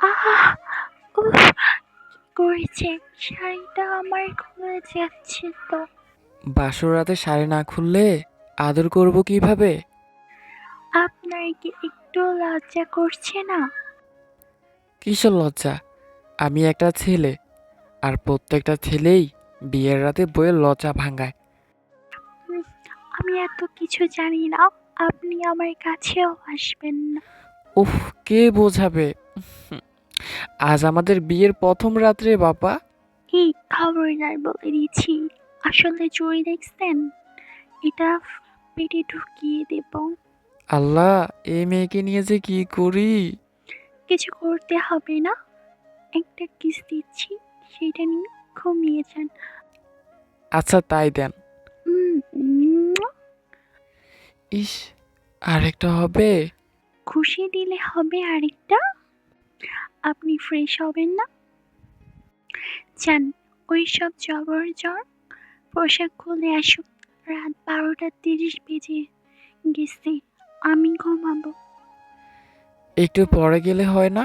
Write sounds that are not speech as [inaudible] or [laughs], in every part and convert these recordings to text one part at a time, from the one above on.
আহ উফ করেছে? শাড়িটা আমার খুলে যাচ্ছে তো। বাসর রাতে শাড়ি না খুললে আদর করব কীভাবে? আপনার কি একটু লজ্জা করছে না? কিসের লজ্জা? আমি একটা ছেলে আর প্রত্যেকটা ছেলেই বিয়ের রাতে বইয়ের লজ্জা ভাঙায় আমি এত কিছু জানি না আপনি আমার কাছেও আসবেন না। উফ কে বোঝাবে? আজ আমাদের বিয়ের প্রথম রাত্রে বাবা। এই খবরদার বলে দিচ্ছি আসলে চুরি দেখছেন? এটা পেটে ঢুকিয়ে দেব। আল্লাহ এই মেয়েকে নিয়ে যে কি করি? কিছু করতে হবে না। একটা কিস দিচ্ছি সেটা নিয়ে ঘুমিয়ে যান। আচ্ছা তাই দেন। ইস আরেকটা হবে? খুশি দিলে হবে আরেকটা? আপনি ফ্রেশ হবেন না? যান ওই সব জবর জ্বর? পোশাক খুলে আসুক রাত বারোটা তিরিশ বেজে গেছে আমি ঘুমাবো। একটু পরে গেলে হয় না?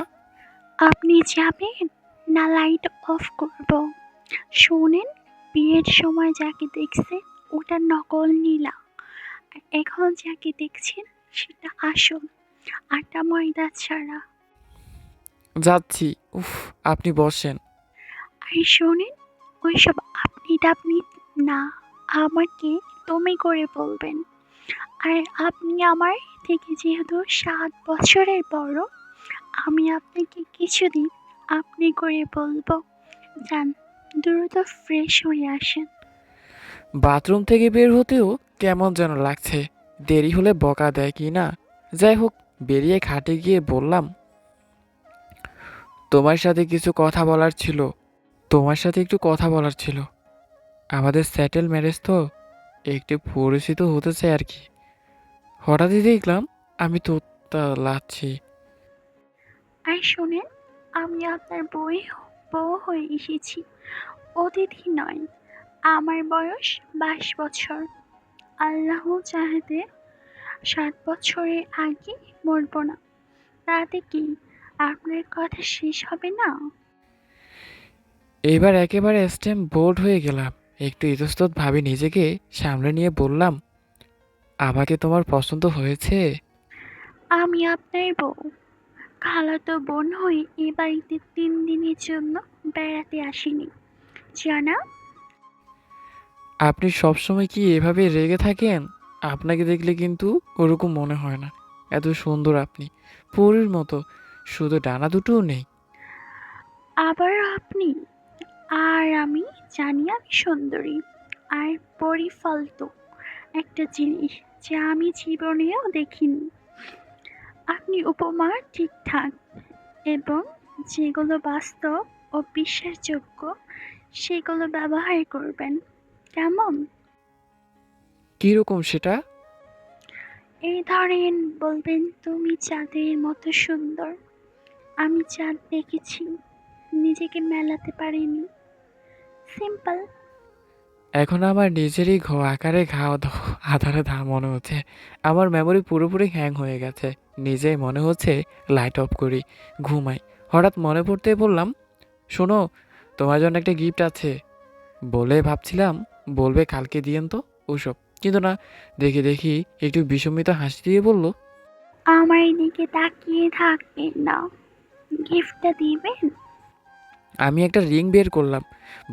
আপনি যাবেন? না লাইট অফ করব। শোনেন বিয়ের সময় যাকে দেখছে ওটা নকল নীলা। আর এখন যাকে দেখছেন সেটা আসল। আটা ময়দা ছাড়া। যাচ্ছি। উফ আপনি বসেন। আর শোনেন ওইসব আপনি টাপনি না আমাকে তুমি করে বলবেন। আর আপনি আমার থেকে যেহেতু সাত বছরের বড় আমি আপনাকে কিছুদিন আপনি করে বলব। যান দ্রুত ফ্রেশ হয়ে আসেন। বাথরুম থেকে বের হতেও কেমন যেন লাগছে। দেরি হলে বকা দেয় কি না? যাই হোক বেরিয়ে খাটে গিয়ে বললাম তোমার সাথে কিছু কথা বলার ছিল। তোমার সাথে একটু কথা বলার ছিল। আমাদের স্যাটেল ম্যারেজ তো, একটু পরিচিত হতে চাই আর কি। হঠাৎই দেখলাম আমি তো লাচ্ছি। আর শোনেন, আমি আপনার বই, বউ হয়ে এসেছি। অতিথি নয়, আমার বয়স বাইশ বছর। আল্লাহ চাহাতে ষাট বছরের আগে মরবো না, তাতে কি আপনার কথা শেষ হবে না? এইবার একেবারে স্টেম বোর্ড হয়ে গেলাম। একটু ইতস্তত ভাবে নিজেকে সামলে নিয়ে বললাম আমাকে তোমার পছন্দ হয়েছে? আমি আপনার বউ। খালাতো বোন হয়ে এ বাড়িতে তিন দিনের জন্য বেড়াতে আসিনি। জানা? আপনি সবসময় কি এভাবে রেগে থাকেন? আপনাকে দেখলে কিন্তু ওরকম মনে হয় না। এত সুন্দর আপনি। পরীর মতো। শুধু ডানা দুটোও নেই। আবার আপনি? আর আমি জানি আমি সুন্দরী। আর পরিফালতু একটা জিনিস যা আমি জীবনেও দেখিনি। আপনি উপমা ঠিকঠাক এবং যেগুলো বাস্তব ও বিশ্বাসযোগ্য সেগুলো ব্যবহার করবেন। কেমন? কীরকম সেটা? এই ধরেন বলবেন তুমি চাঁদের মতো সুন্দর। আমি চাঁদ দেখেছি নিজেকে মেলাতে পারিনি। সিম্পল। এখন আমার নিজেরই ঘ আকারে দ- আধারে ধা মনে হচ্ছে। আমার মেমোরি পুরোপুরি হ্যাং হয়ে গেছে। নিজেই মনে হচ্ছে লাইট অফ করি ঘুমাই। হঠাৎ মনে পড়তে বললাম শোনো তোমার জন্য একটা গিফট আছে। বলে ভাবছিলাম বলবে কালকে দিয়েন তো ওসব। কিন্তু না দেখি দেখি একটু বিষমিত হাসি দিয়ে বলল আমার দিকে তাকিয়ে থাকবেন না। গিফটটা দিবেন? আমি একটা রিং বের করলাম।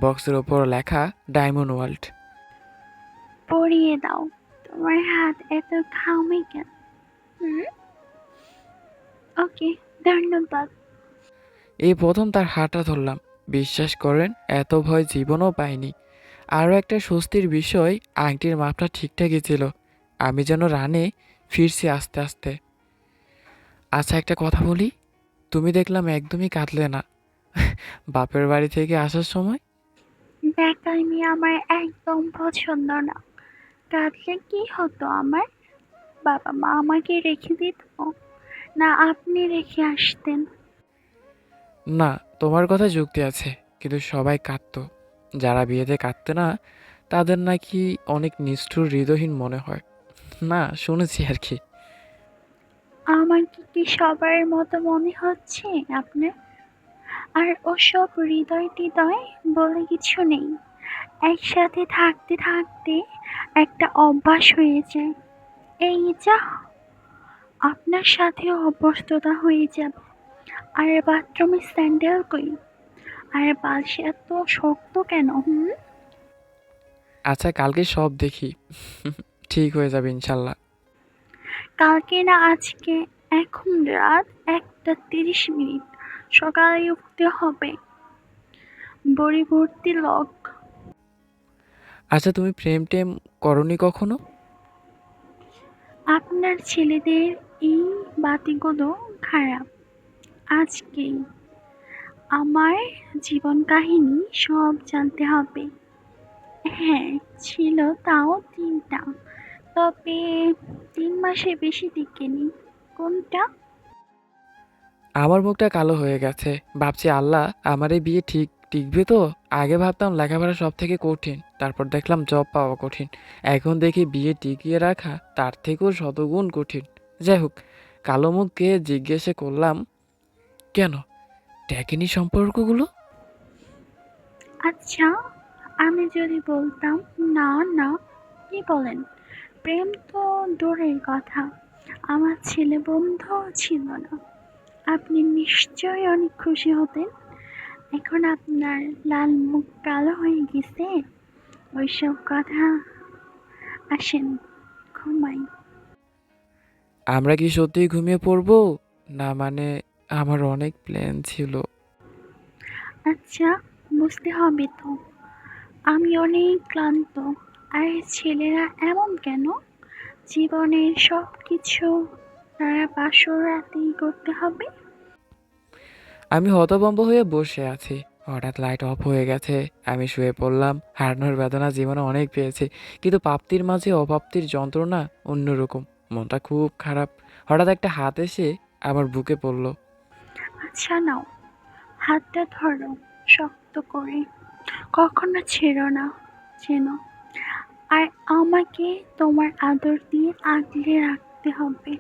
বক্সের ওপর লেখা ডায়মন্ড ওয়ার্ল্ড। পরিয়ে দাও। তোমার হাত এত ঘামে কেন? ওকে ধন্যবাদ। এই প্রথম তার হাতটা ধরলাম। বিশ্বাস করেন এত ভয় জীবনও পাইনি। আরও একটা স্বস্তির বিষয় আংটির মাপটা ঠিকঠাকই ছিল। আমি যেন রানে ফিরছি আস্তে আস্তে। আচ্ছা একটা কথা বলি। তুমি দেখলাম একদমই কাঁদলে না। বাপের বাড়ি থেকে আসার সময়? বেকামি আমার একদম পছন্দ না। কাঁদলে কি হতো আমার? বাবা মা আমাকে রেখে দিত? না আপনি রেখে আসতেন। না তোমার কথা যুক্তি আছে কিন্তু সবাই কাঁদতো। যারা বিয়েতে কাঁদতে না তাদের নাকি অনেক নিষ্ঠুর হৃদয়হীন মনে হয়। না শুনেছি আর কি। আমাকে কি সবার মতো মনে হচ্ছে আপনার? আর ওসব হৃদয় টিদয় বলে কিছু নেই। একসাথে থাকতে থাকতে একটা অভ্যাস হয়ে যায়। এই যা, আপনার সাথে অভ্যস্ততা হয়ে যাবে। আর বাথরুমে স্যান্ডেল কই? আর বালসে এত শক্ত কেন? হুম? আচ্ছা কালকে সব দেখি। [laughs] ঠিক হয়ে যাবে ইনশাল্লাহ। কালকে না আজকে? এখন রাত একটা তিরিশ মিনিট। সকালে উঠতে হবে। বড়ি ভর্তি লক। আচ্ছা তুমি প্রেম টেম করনি কখনো? আপনার ছেলেদের এই বাতিগুলো খারাপ। আজকেই। আমার জীবন কাহিনী সব জানতে হবে। হ্যাঁ ছিল তাও তিনটা। তবে তিন মাসে বেশি টিকেনি কোনটা? আমার মুখটা কালো হয়ে গেছে। ভাবছি আল্লাহ আমার এই বিয়ে ঠিক টিকবে তো? আগে ভাবতাম লেখাপড়া সব থেকে কঠিন তারপর দেখলাম জব পাওয়া কঠিন। এখন দেখি বিয়ে টিকিয়ে রাখা তার থেকেও শতগুণ কঠিন। যাই হোক কালো মুখকে জিজ্ঞেসে করলাম কেন? ট্যাকেনি সম্পর্কগুলো? আচ্ছা আমি যদি বলতাম না না কি বলেন? প্রেম তো দূরের কথা। আমার ছেলে বন্ধু ছিল না। আপনি নিশ্চয়ই অনেক খুশি হতেন। এখন আপনার লাল মুখ কালো হয়ে গেছে। ওইসব কথা আসেন ঘুমাই। আমরা কি সত্যিই ঘুমিয়ে পড়ব? না মানে আমার অনেক প্ল্যান ছিল। আচ্ছা বুঝতে হবে তো। আমি অনেক ক্লান্ত। আর ছেলেরা এমন কেন? জীবনের সব কিছু তারা বাসর রাতেই করতে হবে। আমি হতভম্ব হয়ে বসে আছি। হঠাৎ লাইট অফ হয়ে গেছে। আমি শুয়ে পড়লাম। হারানোর বেদনা জীবনে অনেক পেয়েছি। কিন্তু প্রাপ্তির মাঝে অপ্রাপ্তির যন্ত্রণা অন্যরকম। মনটা খুব খারাপ। হঠাৎ একটা হাত এসে আমার বুকে পড়ল। আচ্ছা নাও হাতটা ধরো শক্ত করে। কখনো ছেড়ো না যেন আর আমাকে তোমার আদর দিয়ে আগলে রাখতে হবে।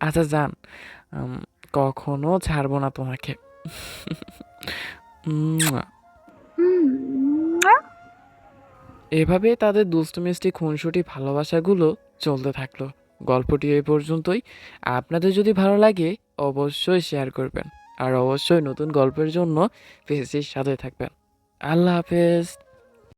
আচ্ছা যান কখনো ছাড়বো না তোমাকে। এভাবে তাদের দুষ্টু মিষ্টি খুনসুটি ভালোবাসাগুলো চলতে থাকল। গল্পটি এই পর্যন্তই। আপনাদের যদি ভালো লাগে অবশ্যই শেয়ার করবেন। আর অবশ্যই নতুন গল্পের জন্য পেজটির সাথে থাকবেন। আল্লাহ হাফেজ।